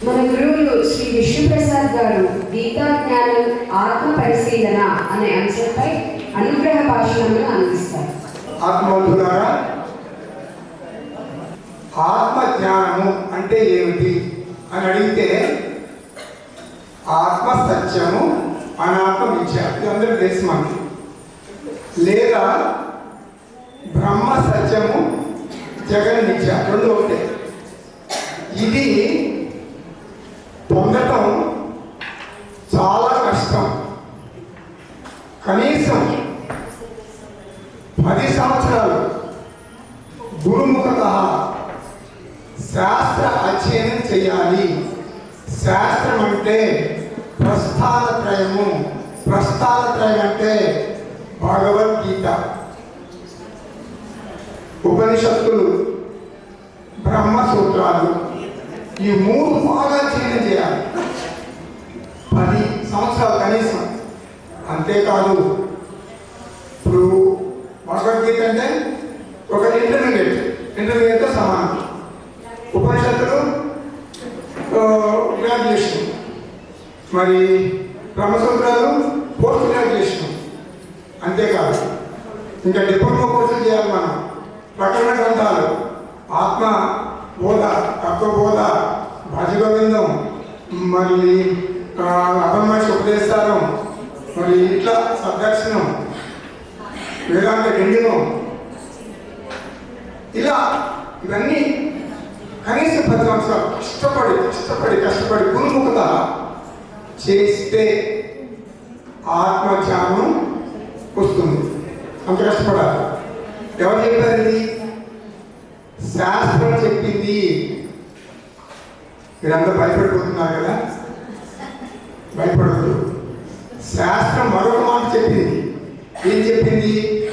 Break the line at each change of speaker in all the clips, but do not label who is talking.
మన గురువులు శ్రీ విష్ణుప్రసాద్ గారు గీతా జ్ఞానం ఆత్మ పరిశీలన అనే అంశంపై అనుగ్రహ భాషణములు అందిస్తారు.
ఆత్మబంధులారా ఆత్మ జ్ఞానము అంటే ఏమిటి? అని అడిగితే ఆత్మ సత్యము అనాత్మ విద్య ఇది అందరూ తెలుసు మనకి. లేదా బ్రహ్మ సత్యము జగన్ విద్య రెండు ఒకటే. ఇది పొందటం చాలా కష్టం. కనీసం పది సంవత్సరాలు గురుముఖత శాస్త్ర అధ్యయనం చేయాలి. శాస్త్రం అంటే ప్రస్థానత్రయము. ప్రస్థానత్రయం అంటే భగవద్గీత. ఉపనిషత్తులు బ్రహ్మసూత్రాలు. ఈ మూడు బాగా చేయడం చేయాలి. పది సంవత్సరాలు కనీసం. అంతేకాదు ఇప్పుడు భగవద్గీత అంటే ఒక ఇంటర్మీడియట్. ఇంటర్మీడియట్తో సమానం. ఉపనిషత్తులు గ్రాడ్యుయేషన్ మరి బ్రహ్మసూత్రాలు పోస్ట్ గ్రాడ్యుయేషన్ అంతేకాదు. ఇంకా డిప్లొమా కోర్సులు చేయాలి మనం. ప్రకటన గ్రంథాలు. ఆత్మ బోధ తత్వబోధ భజగోవిందం మళ్ళీ అపర్మేష ఉపదేశాలు మరి ఇట్లా సదర్శనం వేదాంత గండినం ఇలా ఇవన్నీ కనీసం పది సంవత్సరాలు కష్టపడి కష్టపడి కష్టపడి గురుముఖత చేస్తే ఆత్మజ్ఞానం వస్తుంది. అంత కష్టపడాలి. ఎవరు చెప్పారు ఇది శాస్త్రం చెప్పింది మీరందరూ భయపడిపోతున్నారు కదా? భయపడదు శాస్త్రం మరొక మాట చెప్పింది. ఏం చెప్పింది?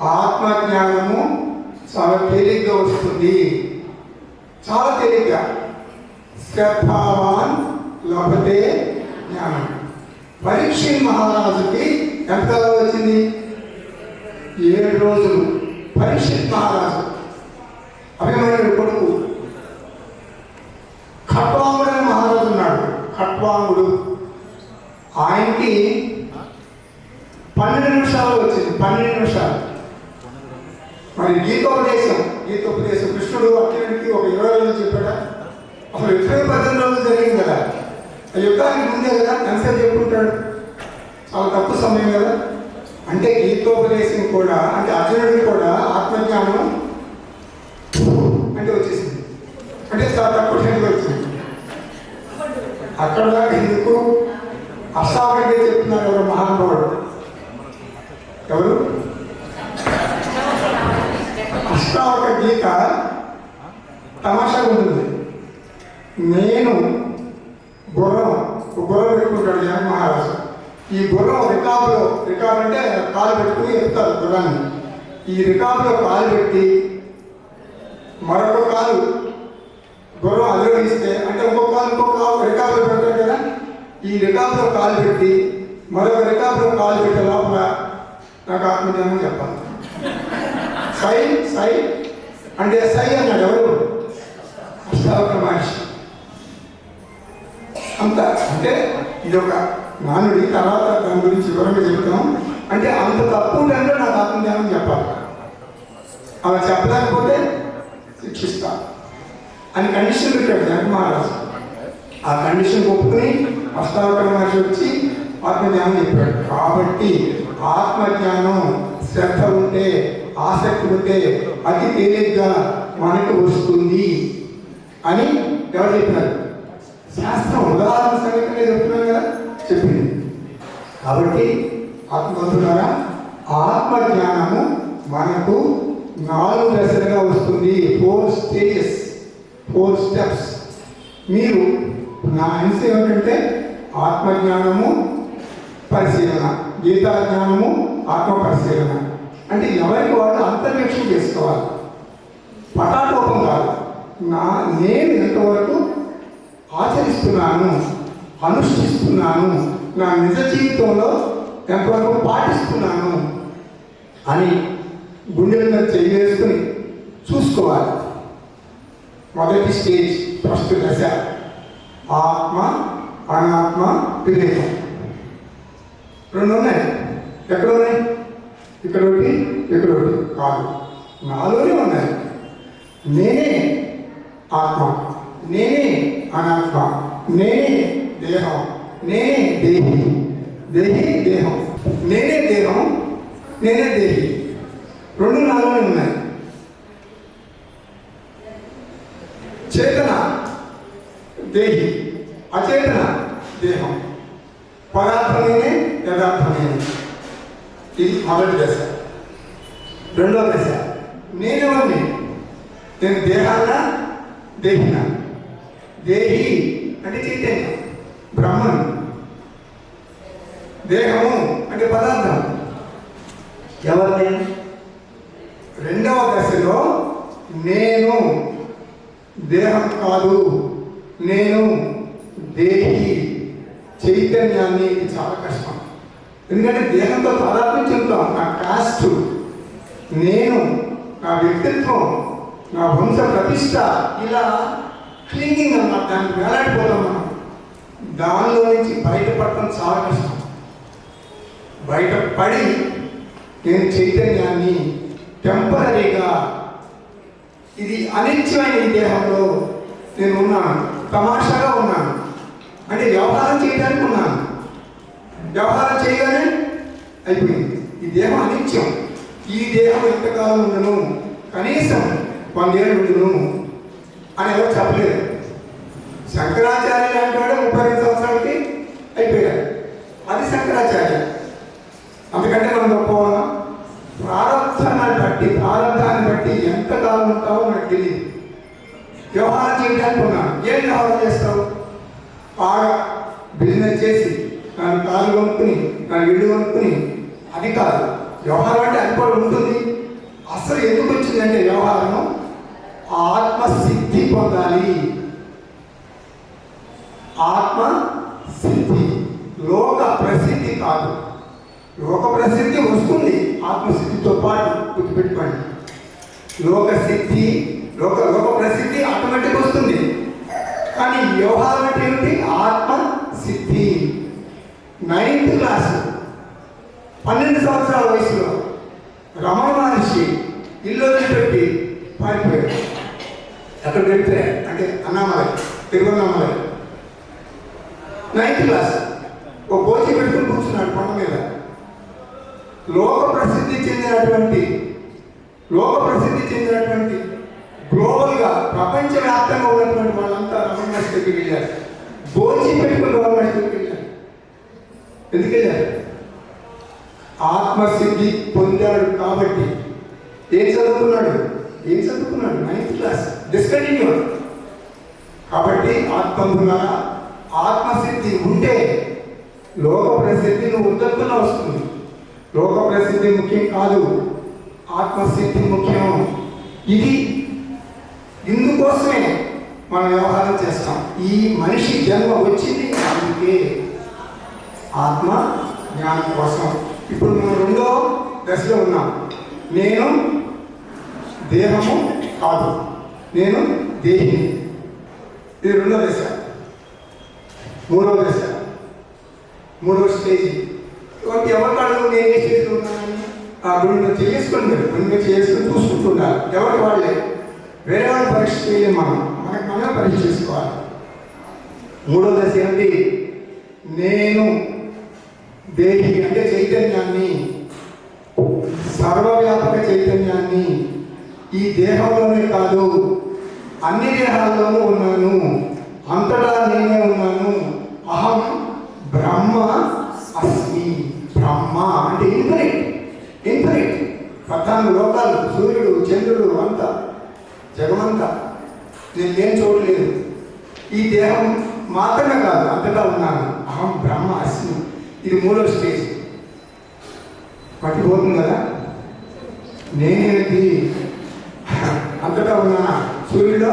ఆత్మజ్ఞానము చాలా తేలిగ్గా వస్తుంది. చాలా తేలిగ్గా. శ్రద్ధావాన్ లభతే జ్ఞానం. పరీక్ష మహారాజుకి ఎంత వచ్చింది? ఏడు రోజులు. పరీక్ష మహారాజు. అభిమన్యుడు కొడుకు ఖట్వాంగుడు అనే మహారాజు ఉన్నాడు ఖట్వాంగుడు ఆయనకి పన్నెండు నిమిషాలు వచ్చింది పన్నెండు నిమిషాలు. మరి గీతోపదేశం గీతోపదేశం. కృష్ణుడు అర్జునుడికి ఒక ఇరవై రోజులు చెప్పాడా? అప్పుడు ఇరవై పద్దెనిమిది రోజులు జరిగింది కదా. ఆ యుద్ధానికి ముందే కదా ఎంతసేపు చెప్పుకుంటాడు. చాలా తక్కువ సమయం కదా. అంటే గీతోపదేశం కూడా అంటే అర్జునుడికి కూడా ఆత్మజ్ఞానం అంటే వచ్చేసింది. అంటే చాలా తక్కువ టైంలో వచ్చింది. అక్కడ దాకా ఎందుకు? అష్టావకే చెప్తున్నారు ఎవరు? మహానుభావుడు. ఎవరు? అష్టావక గీత తమాషా ఉంటుంది. నేను గుర్రం గుర్రం పెట్టుకుంటాడు జగన్ మహారాజు. ఈ గుర్రం రికాబులో రికాబ్ అంటే కాలు పెట్టుకుని ఎక్కుతారు గుర్రాన్ని ఈ రికాబులో కాలు పెట్టి మరొక కాలు గుర్రం అధిరోహిస్తే అంటే ఒక్కొక్క కాలు ఇంకో పెడతారు కదా. ఈ రికాబులో కాలు పెట్టి మరొక రికాబులో కాలు పెట్టే లోపల నాకు ఆత్మజ్ఞానం చెప్పాలి. సై సై అంటే సై అన్నాడు ఎవరు? అష్టావక్ర మహర్షి. అంత అంటే ఇది ఒక నానుడి తర్వాత దాని గురించి వివరంగా చెప్తాం. అంటే అంత తప్పు అంటే నాకు ఆత్మజ్ఞానం చెప్పాలి. అలా చెప్పలేకపోతే శిక్షిస్తాను. అని కండిషన్ పెట్టాడు జనక మహారాజు. ఆ కండిషన్ ఒప్పుకుని అష్టావకర మహర్షి వచ్చి ఆత్మజ్ఞానం చెప్పాడు. కాబట్టి ఆత్మజ్ఞానం శ్రద్ధ ఉంటే ఆసక్తి ఉంటే అతి తేలిగ్గా మనకు వస్తుంది అని ఎవరు చెప్పారు శాస్త్రం ఉదాహరణ సంగతినే చెప్తున్నాం కదా చెప్పింది. కాబట్టి ఆత్మబంధులారా ఆత్మ జ్ఞానము మనకు నాలుగు దశలుగా వస్తుంది. Four stages four steps. మీరు నా అంశం ఏమిటంటే ఆత్మజ్ఞానము పరిశీలన. గీతా జ్ఞానము ఆత్మ పరిశీలన అంటే ఎవరికి వాళ్ళు అంతర్వేక్షణ చేసుకోవాలి? పటాకోపం కాదు. నా నేను ఎంతవరకు ఆచరిస్తున్నాను అనుష్ఠిస్తున్నాను నా నిజ జీవితంలో ఎంతవరకు పాటిస్తున్నాను అని గుండెల మీద చేసుకుని చూసుకోవాలి. మొదటి స్టేజ్ ఫస్ట్ దశ ఆత్మ అనాత్మ వివేకం రెండు ఉన్నాయి ఎక్కడ ఉన్నాయి ఇక్కడ ఒకటి ఇక్కడ ఒకటి కాదు నాలోనే ఉన్నాయి నేనే ఆత్మ నేనే అనాత్మ నేనే దేహం నేనే దేహి దేహి దేహం నేనే దేహం నేనే దేహి రెండు నాలోనే ఉన్నాయి చేతన దేహి అచేతన దేహం. పదార్థమేనే యథార్థమేనే ఇది మొదటి దశ రెండవ దశ నేనేవన్నీ నేను దేహాన దేహిన? దేహి అంటే చైతన్యం బ్రహ్మం దేహము అంటే పదార్థం. ఎవరు రెండవ దశలో నేను. దేహం కాదు నేను దేహి చైతన్యాన్ని ఇది చాలా కష్టం. ఎందుకంటే దేహంతో పదార్థం చెందుతాం నా కాస్ట్ నేను నా వ్యక్తిత్వం నా వంశ ప్రతిష్ట ఇలా క్లీనింగ్ అన్నమాట దానికి వేలాడిపోతాం మనం. దానిలో నుంచి బయటపడటం చాలా కష్టం. బయటపడి నేను చైతన్యాన్ని టెంపరీగా ఇది అనిత్యమైన ఈ దేహంలో నేను ఉన్నాను. తమాషాగా ఉన్నాను. అంటే వ్యవహారం చేయడానికి ఉన్నాను. వ్యవహారం చేయగానే అయిపోయింది. ఈ దేహం అనిత్యం ఈ దేహం ఎంతకాలం ఉండను? కనీసం వందేళ్ళు ఉండును అని ఎవరు చెప్పలేదు. శంకరాచార్య లాంటి వాడు ముప్పై రెండు సంవత్సరాలకి అయిపోయారు. అది శంకరాచార్య అందుకంటే మనం గొప్పవాళ్ళం ప్రారంభాన్ని బట్టి ప్రారంభాన్ని బట్టి ఎంతకాలం ఉంటావో మనకు తెలియదు వ్యవహారం చేయడానికి ఉన్నాను ఏం వ్యవహారం చేస్తావు? బాగా బిజినెస్ చేసి దాని కాలు కొనుక్కుని దాని ఇల్లు కొనుక్కుని అది కాదు. వ్యవహారం అంటే అది కూడా ఉంటుంది. అసలు ఎందుకు వచ్చిందంటే వ్యవహారం ఆత్మసిద్ధి పొందాలి. ఆత్మ సిద్ధి లోక ప్రసిద్ధి కాదు. లోక ప్రసిద్ధి వస్తుంది ఆత్మసిద్ధితో పాటు గుర్తుపెట్టుకోండి. లోక సిద్ధి లోక లోక ప్రసిద్ధి ఆటోమేటిక్ వస్తుంది. కానీ వ్యవహారం అంటే ఏమిటి? ఆత్మ సిద్ధి నైన్త్ క్లాస్ పన్నెండు సంవత్సరాల వయసులో రమణ మహర్షి ఇల్లు వదిలిపెట్టి పారిపోయాడు. అక్కడ వెళ్తే అంటే అన్నామలై తిరువన్నామలై. నైన్త్ క్లాస్ ఒక కోచి పెట్టుకుని కూర్చున్నాడు కొండ మీద లోక ప్రసిద్ధి చెందినటువంటి లోక ప్రసిద్ధి చెందినటువంటి గ్లోబల్గా ప్రపంచవ్యాప్తంగా ఉన్నటువంటి వాళ్ళంతా రమణ మహర్షి దగ్గరికి వెళ్ళారు. బోచి పెట్టుకుని గవర్నమెంట్ మహర్షి వెళ్ళారు. ఎందుకు వెళ్ళారు ఆత్మసిద్ధి పొందాడు కాబట్టి. ఏం చదువుకున్నాడు? ఏం చదువుకున్నాడు? నైన్త్ క్లాస్ డిస్కంటిన్యూ కాబట్టి ఆత్మముగా ఆత్మసిద్ధి ఉంటే లోక ప్రసిద్ధి నువ్వు ఉద్దక్కున వస్తుంది. లోక ప్రసిద్ధి ముఖ్యం కాదు. ఆత్మసిద్ధి ముఖ్యం. ఇది ఇందుకోసమే మనం వ్యవహారం చేస్తాం. ఈ మనిషి జన్మ వచ్చింది అందుకే ఆత్మ జ్ఞానం కోసం. ఇప్పుడు మనం రెండో దశలో ఉన్నాం. నేను దేహము కాదు. నేను దేహిని. ఇది రెండో దశ. మూడో దశ. మూడో స్టేజ్. కాబట్టి ఎవరి కాళ్ళు నేను ఏ స్టేజ్లో ఉన్నానని ఆ గుడిని చేసుకుని మీరు గుడిని చేసుకుని చూసుకుంటున్నారు ఎవరికి వాళ్ళే? వేరే వాళ్ళు పరీక్ష చేయలేము మనం. మనకు మనమే చేసుకోవాలి మూడో దశ ఏంటి నేను దేహి అంటే చైతన్యాన్ని సర్వవ్యాపక చైతన్యాన్ని ఈ దేహంలోనే కాదు అన్ని దేహాల్లోనూ ఉన్నాను. అంతటా నేనే ఉన్నాను. అహం బ్రహ్మ అస్మి. బ్రహ్మ అంటే ఇన్ఫినిట్ ఇన్ఫినిట్ పద్నాలుగు లోకాలు సూర్యుడు చంద్రుడు అంతా జగమంతా. నేను లేని చోటు లేదు. ఈ దేహం మాత్రమే కాదు అంతటా ఉన్నాను. అహం బ్రహ్మ అస్మి. ఇది మూడో స్టేజ్. పట్టిపోతుంది కదా? నేనేంటి అంతటా ఉన్నానా? సూర్యుడిలో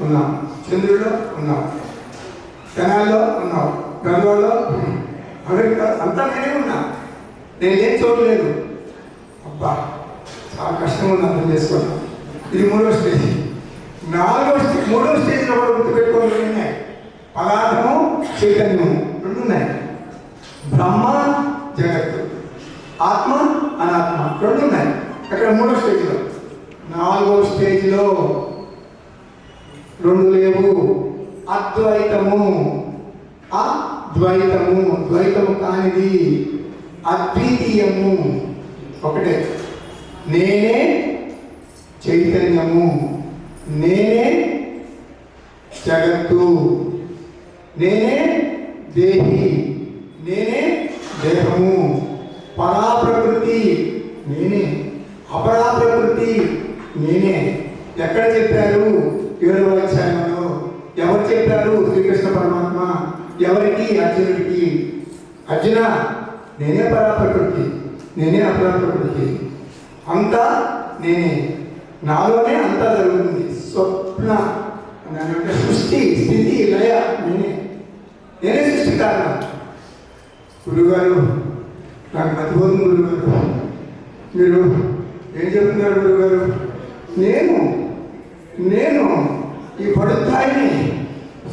ఉన్నాం. చంద్రుడిలో ఉన్నాం. జనాల్లో ఉన్నాం. గంగలో అమెరికా అంతా నేనే ఉన్నా. నేను ఏం చూడలేదు అబ్బా చాలా కష్టంగా ఉంది అర్థం చేసుకోవడం. ఇది మూడో స్టేజ్. నాలుగో స్టేజ్ మూడో స్టేజ్లో కూడా గుర్తుపెట్టుకోవాలి పదార్థము చైతన్యము రెండు ఉన్నాయి బ్రహ్మ జగత్తు. ఆత్మ అనాత్మ రెండు ఉన్నాయి అక్కడ మూడో స్టేజ్లో? నాలుగో స్టేజ్లో రెండు లేవు. అద్వైతము. అద్వైతము. ద్వైతము కానిది అద్వితీయము. ఒకటే. నేనే చైతన్యము. నేనే జగత్తు. నేనే దేహి. నేనే దేహము. పరాప్రకృతి నేనే. అపరాప్రకృతి నేనే. ఎక్కడ చెప్పారు? ఏడవ అధ్యాయంలో ఎవరు చెప్పారు? శ్రీకృష్ణ పరమాత్మ. ఎవరికి? అర్జునుడికి. అర్జున నేనే పరాప్రకృతి నేనే అపరాప్రకృతి అంతా నేనే. నాలోనే అంతా జరుగుతుంది. స్వప్న అంటే సృష్టి స్థితి లయ నేనే నేనే సృష్టి కారణం గురుగారు నాకు మతిపోతుంది గురుగారు. మీరు ఏం చెప్తున్నారు గురుగారు? నేను నేను ఈ పడుతాయిని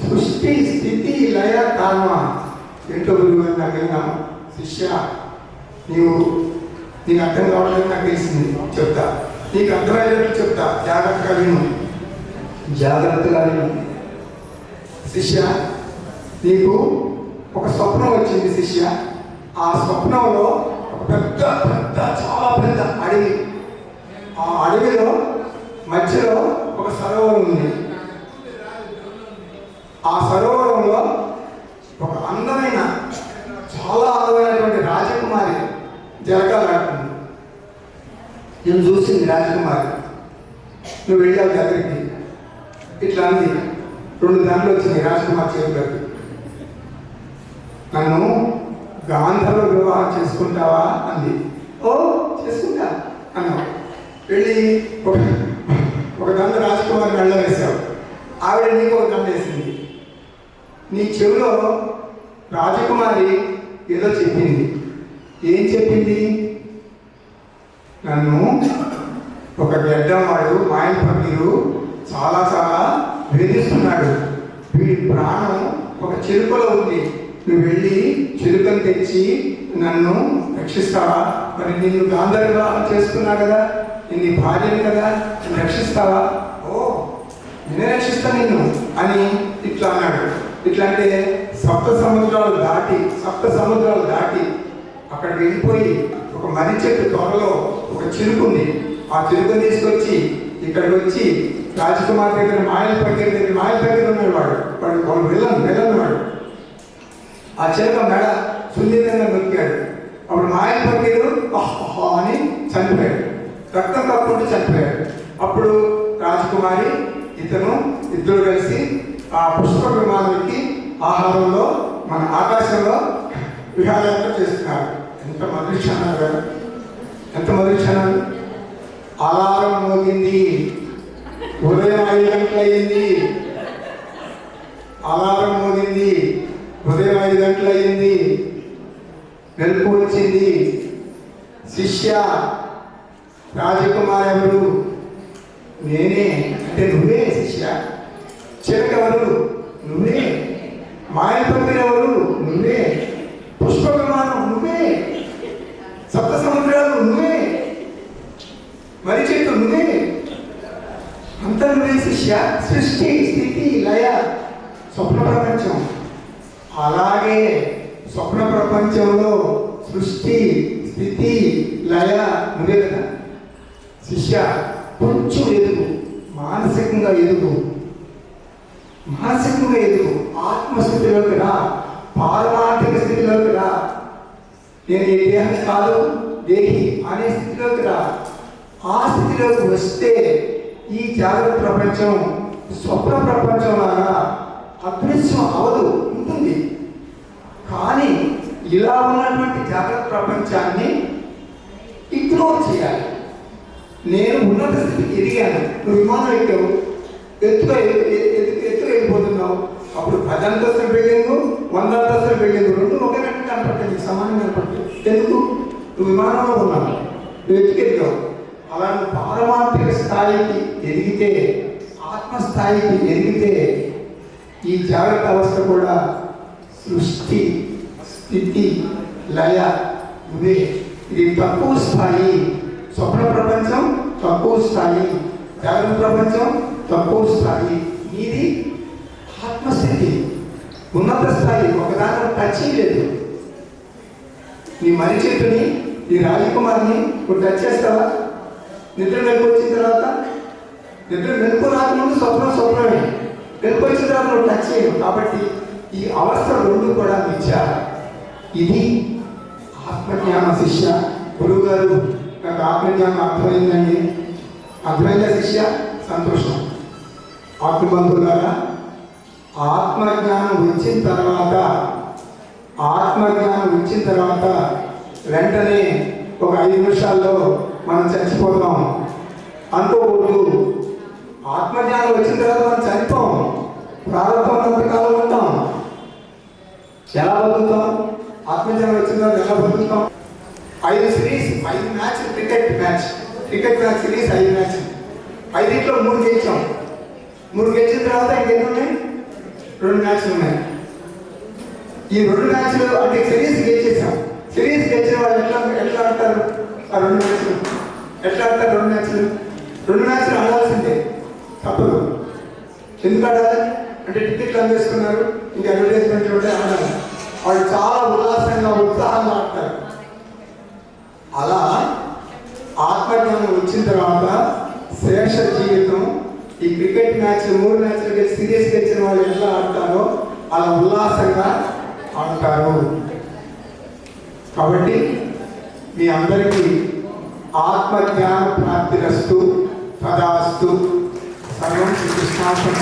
సృష్టి స్థితి లయ కారణ ఏంటో గురుగారు నాకు వెళ్ళాము శిష్య నీవు నీకు అర్థం కావాలని నాకు తెలిసింది. చెప్తా. నీకు అర్థమయ్యేటట్టు చెప్తా. జాగ్రత్తగా విను. జాగ్రత్తగా శిష్య నీకు ఒక స్వప్నం వచ్చింది శిష్య. ఆ స్వప్నంలో ఒక పెద్ద పెద్ద చాలా పెద్ద అడవి. ఆ అడవిలో మధ్యలో ఒక సరోవరం ఉంది. ఆ సరోవరంలో ఒక అందమైన చాలా అందమైనటువంటి రాజకుమారి జలకాలాడుతుంది నేను చూసింది రాజకుమారి. నువ్వు వెళ్ళావు దగ్గరికి ఇట్లా అంది రెండు దాంట్లో వచ్చింది రాజకుమార్ చేతులకి నన్ను గాంధర్వ వివాహం చేసుకుంటావా అంది. ఓ చేసుకుంటా అన్నావు. వెళ్ళి ఒక ఒక దండ రాజకుమారి కళ్ళ వేశావు. ఆవిడ నీకు ఒక దండ వేసింది. నీ చెవిలో రాజకుమారి ఏదో చెప్పింది. ఏం చెప్పింది? నన్ను ఒక గడ్డం వాడు మాయన్ పన్నీరు చాలా చాలా వేధిస్తున్నాడు. వీడి ప్రాణం ఒక చెరుకలో ఉంది. నువ్వు వెళ్ళి చెరుకను తెచ్చి నన్ను రక్షిస్తావా? మరి నిన్ను గాంధర్ వివాహం చేసుకున్నా కదా? నేను నీ భార్యని కదా? నన్ను రక్షిస్తావా? ఓ నేనే రక్షిస్తా నిన్ను అని ఇట్లా అన్నాడు. ఇట్లా అంటే సప్త సముద్రాలు దాటి సప్త సముద్రాలు దాటి అక్కడ వెళ్ళిపోయి ఒక మర్రి చెట్టు త్వరలో ఒక చిరుకుంది. ఆ చిరుకుని తీసుకొచ్చి ఇక్కడికి వచ్చి రాజకుమార్ దగ్గర మాయల పక్కన దగ్గర మాయల దగ్గర ఉన్నాడు వాడు వాడు వాడు వెళ్ళను వెళ్ళను వాడు. ఆ చిలుక మెడ సున్నితంగా నొక్కాడు. అప్పుడు మాయల పక్కీరు అని చనిపోయాడు. రక్తం కప్పుకుంటూ చనిపోయాడు. అప్పుడు రాజకుమారి ఇతను ఇద్దరు కలిసి ఆ పుష్ప విమానానికి ఆహారంలో మన ఆకాశంలో విహారయాత్ర చేస్తున్నారు. ఎంత మధురక్షణాలు కదా. ఎంత మధురక్షణాలు అలారం మోగింది. ఉదయం ఐదు గంటలయ్యింది అలారం మోగింది. ఉదయం ఐదు గంటలయ్యింది వెలుపు వచ్చింది. శిష్య రాజకుమార్ ఎవరు నేనే. అంటే నువ్వే శిష్య. చిరకవరు నువ్వే. మాయ పంపినవరు నువ్వే. పుష్ప విమానం నువ్వే. సప్త సముద్రాలు నువ్వే మరి చెట్టు నువ్వే అంత నువ్వే సృష్టి స్థితి లయ స్వప్న ప్రపంచం. అలాగే స్వప్న ప్రపంచంలో సృష్టి స్థితి లయ ఉంది కదా. శిష్య కొంచెం ఎదుగు మానసికంగా ఎదుగు. మానసికంగా ఎదుగు ఆత్మస్థితిలోకి రా పారమార్థిక స్థితిలోకి రా. నేను ఈ దేహం కాదు దేహి అనే స్థితిలోకి రా. ఆ స్థితిలోకి వస్తే ఈ జాగ్రత్త ప్రపంచం స్వప్న ప్రపంచం లాగా అదృశ్యం అవదు ఉంటుంది. కానీ ఇలా ఉన్నటువంటి జాగ్రత్త ప్రపంచాన్ని ఇగ్నోర్ చేయాలి. నేను ఉన్నత స్థితికి ఎదిగాను. నువ్వు విమానం ఎక్కావు. ఎత్తుగా ఎత్తు ఎత్తుగా వెళ్ళిపోతున్నావు. అప్పుడు పది బిల్డింగ్ వంద అంతస్తుల బిల్డింగ్ రెండు ఒకేనట్టు కనపడుతుంది సమానం కనపడుతుంది ఎందుకు? నువ్వు విమానంలో ఉన్నావు. నువ్వు ఎత్తుకెళ్ళావు అలా నువ్వు పారమార్థిక స్థాయికి ఎదిగితే ఆత్మస్థాయికి ఎదిగితే ఈ జాగ్రత్త అవస్థ కూడా సృష్టి స్థితి లయ ఇవే ఇది తక్కువ స్థాయి స్వప్న ప్రపంచం తక్కువ స్థాయి జాగ్రత్త ప్రపంచం తక్కువ స్థాయి. ఇది ఆత్మస్థితి. ఉన్నత స్థాయి ఒకదాని టచ్ లేదు. నీ మరి చెట్టుని ఈ రాజకుమార్ని నువ్వు టచ్ చేస్తావా? నిద్ర మెలకు వచ్చిన తర్వాత నిద్ర మెలకు రాకముందు స్వప్నం స్వప్నమే. మెలకు వచ్చిన తర్వాత నువ్వు టచ్ చేయవు కాబట్టి ఈ అవస్థ రెండు కూడా మిథ్య. ఇది ఆత్మజ్ఞాన శిష్య. గురువు గారు నాకు ఆత్మజ్ఞానం అర్థమైందండి. అర్థమైన శిష్య? సంతోషం. ఆత్మబంధువులారా ఆత్మజ్ఞానం వచ్చిన తర్వాత ఆత్మజ్ఞానం వచ్చిన తర్వాత వెంటనే ఒక ఐదు నిమిషాల్లో మనం చచ్చిపోతాం అనుకోకూడదు ఆత్మజ్ఞానం వచ్చిన తర్వాత మనం చనిపోం. ప్రారంభం కాలం ఉంటాం. ఎలా బతుకుతాం? ఆత్మజ్ఞానం వచ్చిన తర్వాత ఎలా బతుకుతాం? ఐదు సిరీస్ ఐదు match cricket match. Cricket match series ఐదు మ్యాచ్. ఐదింట్లో మూడు గెలిచాం. మూడు గెలిచిన తర్వాత ఇంకెన్ని ఉన్నాయి? రెండు మ్యాచ్లు ఉన్నాయి. ఈ రెండు మ్యాచ్లు అంటే సిరీస్ గెలిచేసాం. సిరీస్ గెలిచిన వాళ్ళు ఎట్లా ఎట్లా ఆడతారు? ఆ రెండు మ్యాచ్లు. ఎట్లా ఆడతారు రెండు మ్యాచ్లు? రెండు మ్యాచ్లు ఆడాల్సిందే. తప్పదు. ఎందుకు ఆడాలి? అంటే టికెట్లు అందేసుకున్నారు ఇంకా అడ్వర్టైజ్మెంట్ ఉంటే ఆడాలి వాళ్ళు చాలా ఉల్లాసంగా ఉత్సాహంగా ఆడతారు. అలా ఆత్మజ్ఞానం వచ్చిన తర్వాత శేష జీవితం ఈ క్రికెట్ మ్యాచ్ మూడు మ్యాచ్లు సిరీస్ గెలిచిన వాళ్ళు ఎట్లా ఆడతారో అలా ఉల్లాసంగా ఆడతారు. కాబట్టి మీ అందరికీ ఆత్మజ్ఞాన ప్రాప్తిరస్తు తదాస్తు. సర్వం శ్రీకృష్ణార్థం